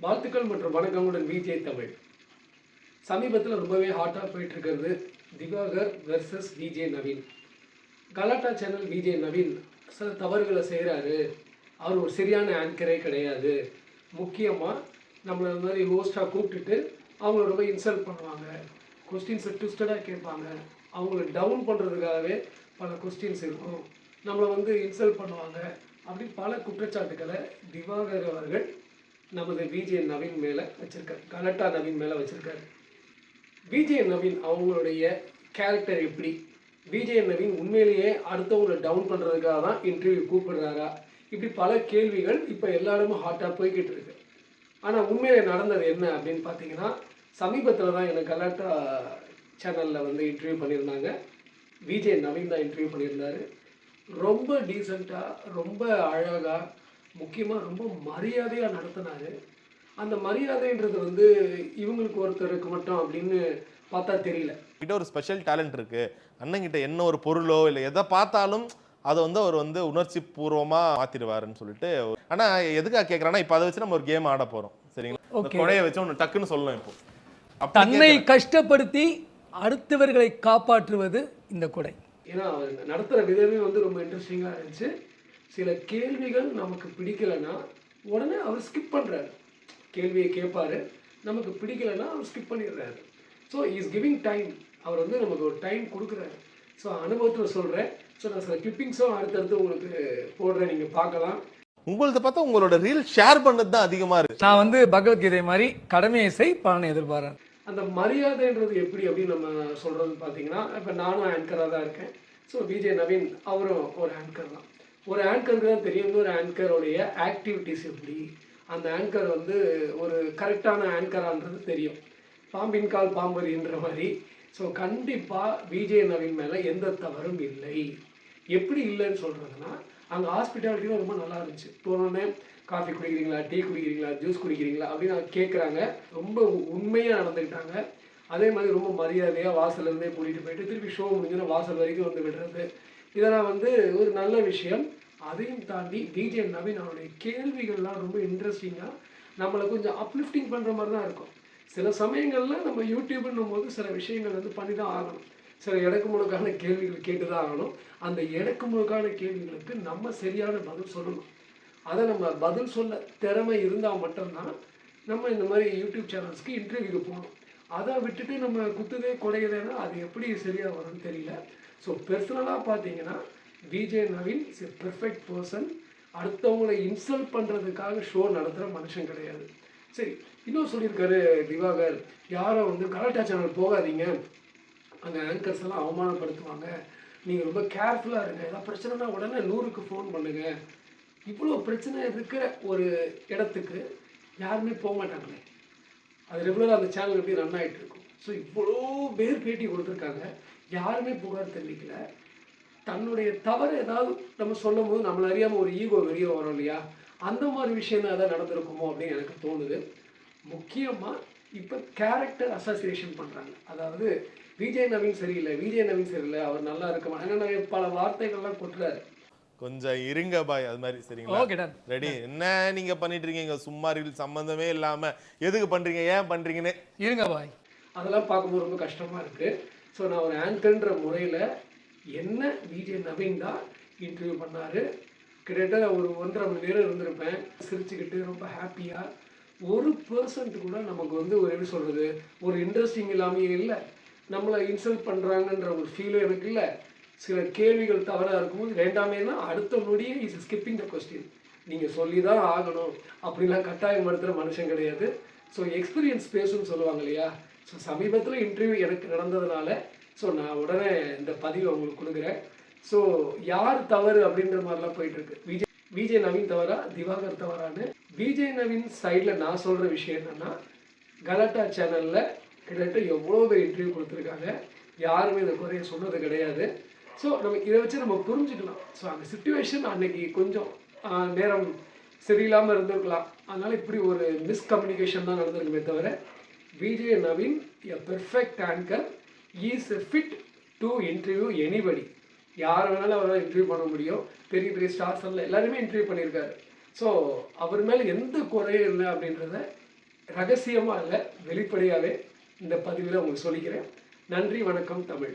வாழ்த்துக்கள் மற்றும் வணக்கங்களுடன் விஜய் தமிழ். சமீபத்தில் ரொம்பவே ஹாட்டாக போயிட்டு இருக்கிறது திவாகர் வெர்சஸ் விஜே நவீன். கலாட்டா சேனல் விஜே நவீன் சில தவறுகளை செய்கிறாரு அவர் ஒரு சரியான ஆங்கரே கிடையாது. முக்கியமாக நம்மளை இந்த மாதிரி ஹோஸ்டாக கூப்பிட்டுட்டு அவங்கள ரொம்ப இன்சல்ட் பண்ணுவாங்க. கொஸ்டின்ஸை ட்விஸ்டடாக கேட்பாங்க. அவங்கள டவுன் பண்ணுறதுக்காகவே பல கொஸ்டின்ஸ் இருக்கும். நம்மளை வந்து இன்சல்ட் பண்ணுவாங்க. அப்படி பல குற்றச்சாட்டுக்களை திவாகர் அவர்கள் நமது விஜய் நவீன் மேலே வச்சுருக்காரு. கலட்டா நவீன் மேலே வச்சுருக்காரு. விஜய் நவீன் அவங்களுடைய கேரக்டர் எப்படி? விஜய் நவீன் உண்மையிலேயே அடுத்தவங்களை டவுன் பண்ணுறதுக்காக தான் இன்டர்வியூ கூப்பிடுறாரா? இப்படி பல கேள்விகள் இப்போ எல்லாருமே ஹாட்டாக போய்கிட்டு இருக்கு. ஆனால் உண்மையில் நடந்தது என்ன அப்படின்னு பார்த்தீங்கன்னா சமீபத்தில் தான் எனக்கு கலாட்டா சேனலில் வந்து இன்டர்வியூ பண்ணியிருந்தாங்க. விஜய் நவீன் தான் இன்டர்வியூ பண்ணியிருந்தாரு. ரொம்ப டீசெண்டாக ரொம்ப அழகாக முக்கியமாக ரொம்ப மரியாதையாக நடத்தினாரு. அந்த மரியாதைன்றது வந்து இவங்களுக்கு ஒருத்தருக்கு மட்டும் அப்படின்னு பார்த்தா தெரியல. கிட்ட ஒரு ஸ்பெஷல் டேலண்ட் இருக்கு. அண்ணன் கிட்ட என்ன ஒரு பொருளோ இல்லை எதை பார்த்தாலும் அதை வந்து அவர் வந்து உணர்ச்சி பூர்வமா மாத்திடுவாருன்னு சொல்லிட்டு ஆனா எதுக்காக கேட்கறான்னா இப்போ அதை வச்சு நம்ம ஒரு கேம் ஆட போறோம். சரிங்களா. கொடையை வச்சு ஒன்று டக்குன்னு சொல்லணும் இப்போ. தன்னை கஷ்டப்படுத்தி அடுத்தவர்களை காப்பாற்றுவது இந்த கொடை. ஏன்னா நடத்துகிற விதமே வந்து ரொம்ப இன்ட்ரெஸ்டிங்காக இருந்துச்சு. சில கேள்விகள் நமக்கு பிடிக்கலைன்னா உடனே அவர் ஸ்கிப் பண்ணுறாரு கேள்வியை கேட்பாரு. நமக்கு பிடிக்கலைன்னா அவர் ஸ்கிப் பண்ணிடுறாரு. ஸோ இஸ் கிவிங் டைம் அவர் வந்து நமக்கு ஒரு டைம் கொடுக்குறாரு. ஸோ அனுபவத்தில் சொல்கிறேன் ஸோ நான் சில கிளிப்பிங்ஸும் அடுத்தடுத்து உங்களுக்கு போடுறேன். நீங்கள் பார்க்கலாம். உங்களது பார்த்தா உங்களோட ரீல் ஷேர் பண்ணது தான் அதிகமா இருக்கு. நான் வந்து பகவத்கீதை மாதிரி கடமையை செய் பலனை எதிர்பார்றேன். அந்த மரியாதைன்றது எப்படி அப்படின்னு நம்ம சொல்கிறது பார்த்தீங்கன்னா இப்போ நானும் ஆங்கராக தான் இருக்கேன். ஸோ விஜய் நவீன் அவரும் ஒரு ஆங்கர் தான். ஒரு ஆங்கருக்கு தான் தெரியும். ஒரு ஆங்கருடைய ஆக்டிவிட்டிஸ் எப்படி? அந்த ஆங்கர் வந்து ஒரு கரெக்டான ஆங்கரான்றது தெரியும். பாம்பின் கால் பாம்பரின்ற மாதிரி. ஸோ கண்டிப்பாக விஜய் நவீன் மேலே எந்த தவறும் இல்லை. எப்படி இல்லைன்னு சொல்கிறதுனா அங்கே ஹாஸ்பிட்டாலிட்டியும் ரொம்ப நல்லா இருந்துச்சு. போனோடனே காஃபி குடிக்கிறீங்களா டீ குடிக்கிறீங்களா ஜூஸ் குடிக்கிறீங்களா அப்படின்னு அவங்க கேட்குறாங்க ரொம்ப உண்மையாக நடந்துக்கிட்டாங்க. அதே மாதிரி ரொம்ப மரியாதையாக வாசல்ல இருந்தே கூட்டிகிட்டு போயிட்டு திருப்பி ஷோ முடிஞ்சுன்னா வாசல் வரைக்கும் வந்து விடுறது. இதெல்லாம் வந்து ஒரு நல்ல விஷயம். அதையும் தாண்டி டிஜே நவீன் அவருடைய கேள்விகள்லாம் ரொம்ப இன்ட்ரெஸ்டிங்காக நம்மளை கொஞ்சம் அப்லிஃப்டிங் பண்ணுற மாதிரி தான் இருக்கும். சில சமயங்களில் நம்ம யூடியூப்னும் போது சில விஷயங்கள் வந்து பண்ணி தான் ஆகணும். சில இடக்கு முழுக்கான கேள்விகள் கேட்டு தான் ஆகணும். அந்த இடக்கு முழுக்கான கேள்விகளுக்கு நம்ம சரியான பதில் சொல்லணும். அதை நம்ம பதில் சொல்ல திறமை இருந்தால் மட்டும்தான் நம்ம இந்த மாதிரி யூடியூப் சேனல்ஸ்க்கு இன்டர்வியூக்கு போகணும். அதை விட்டுட்டு நம்ம குத்துதே குறையுதேன்னா அது எப்படி சரியாக வரும்னு தெரியல. ஸோ பர்சனலாக பார்த்தீங்கன்னா Vijay Naveen is a perfect person அடுத்தவங்களை இன்சல்ட் பண்ணுறதுக்காக ஷோ நடத்துகிற மனுஷன் கிடையாது. சரி இன்னும் சொல்லியிருக்காரு திவாகர். யாரும் வந்து கலாட்டா சேனல் போகாதீங்க. அங்கே ஆங்கர்ஸ் எல்லாம் அவமானப்படுத்துவாங்க. நீங்கள் ரொம்ப கேர்ஃபுல்லாக இருங்க. ஏதாவது பிரச்சனைனா உடனே நூறுக்கு ஃபோன் பண்ணுங்கள் இவ்வளோ பிரச்சனை இருக்கிற ஒரு இடத்துக்கு யாருமே போக மாட்டாங்களே. அது ரெகுலராக அந்த சேனல் எப்படி ரன் ஆகிட்டு இருக்கும். ஸோ இவ்வளோ பேர் பேட்டி கொடுத்துருக்காங்க. யாருமே புகார் தெரிவிக்கல தன்னுடைய தவறு ஏதாவது நம்ம சொல்லும் போது நம்மள அறியாமல் ஒரு ஈகோ வெளியே வரும் இல்லையா? அந்த மாதிரி விஷயம் தான் ஏதாவது நடந்திருக்குமோ அப்படின்னு எனக்கு தோணுது. முக்கியமாக இப்போ கேரக்டர் அசோசியேஷன் பண்ணுறாங்க அதாவது விஜய் நவீன் சரியில்லை விஜய் நவீன் சரியில்லை அவர் நல்லா இருக்க மாட்டாங்க ஏன்னா பல வார்த்தைகள்லாம் கொட்டுறாரு. கொஞ்சம் இருங்க பாய் அது மாதிரி சரிங்களா? ஓகே டன் ரெடி என்ன நீங்க பண்ணிட்டு இருக்கீங்க? சும்மா ரீல் சம்பந்தமே இல்லாம. எதுக்கு பண்றீங்க? ஏன் பண்றீங்கன்னு? இருங்க பாய். அதெல்லாம் பார்க்கும்போது ரொம்ப கஷ்டமாக இருக்குது ஸோ நான் ஒரு ஆங்கர்ன்ற முறையில் என்ன விஜய் நவீன் தான் இன்டர்வியூ பண்ணார். கிட்டத்தட்ட ஒரு ஒன்றரை மணி நேரம் இருந்திருப்பேன். சிரிச்சுக்கிட்டு ரொம்ப ஹாப்பியாக ஒரு பர்சன்ட் கூட நமக்கு வந்து ஒரு எப்படி சொல்கிறது ஒரு இன்ட்ரெஸ்டிங் இல்லாமையே இல்லை. நம்மளை இன்சல்ட் பண்ணுறாங்கன்ற ஒரு ஃபீலும் எனக்கு இல்லை. சில கேள்விகள் தவறாக இருக்கும்போது வேண்டாமேனா அடுத்த நொடியே இஸ் ஸ்கிப்பிங் த கொஸ்டின் நீங்கள் சொல்லி தான் ஆகணும். அப்படிலாம் கட்டாயம் கட்டாயப்படுத்துகிற மனுஷன் கிடையாது. ஸோ எக்ஸ்பீரியன்ஸ் பேசுன்னு சொல்லுவாங்க இல்லையா? ஸோ சமீபத்தில் இன்டர்வியூ எனக்கு நடந்ததுனால ஸோ நான் உடனே இந்த பதிவை உங்களுக்கு கொடுக்குறேன். ஸோ யார் தவறு அப்படின்ற மாதிரிலாம் போயிட்டுருக்கு. விஜய் விஜய் நவீன் தவறா? திவாகர் தவறான்னு. விஜய் நவீன் சைடில் நான் சொல்கிற விஷயம் என்னென்னா கலாட்டா சேனலில் கிட்டத்தட்ட எவ்வளோ பேர் இன்டர்வியூ கொடுத்துருக்காங்க. யாருமே இந்த குறைய சொன்னது கிடையாது. ஸோ நம்ம இதை வச்சு நம்ம புரிஞ்சுக்கலாம். ஸோ அந்த சுச்சுவேஷன் அன்னைக்கு கொஞ்சம் நேரம் சரியில்லாமல் இருந்திருக்கலாம். அதனால் இப்படி ஒரு மிஸ்கம்யூனிகேஷன் தான் நடந்திருக்குமே தவிர Vijay Naveen a perfect anchor is a fit to interview anybody யார் வேணாலும் அவரால் இன்டர்வியூ பண்ண முடியும். பெரிய பெரிய ஸ்டார்ஸ் எல்லாம் எல்லாருமே இன்டர்வியூ பண்ணியிருக்காரு. ஸோ அவர் மேலே எந்த குறையும் இல்லை அப்படின்றத ரகசியமாக இல்லை வெளிப்படையாகவே இந்த பதிவில் உங்களுக்கு சொல்லிக்கிறேன். நன்றி வணக்கம் தமிழ்.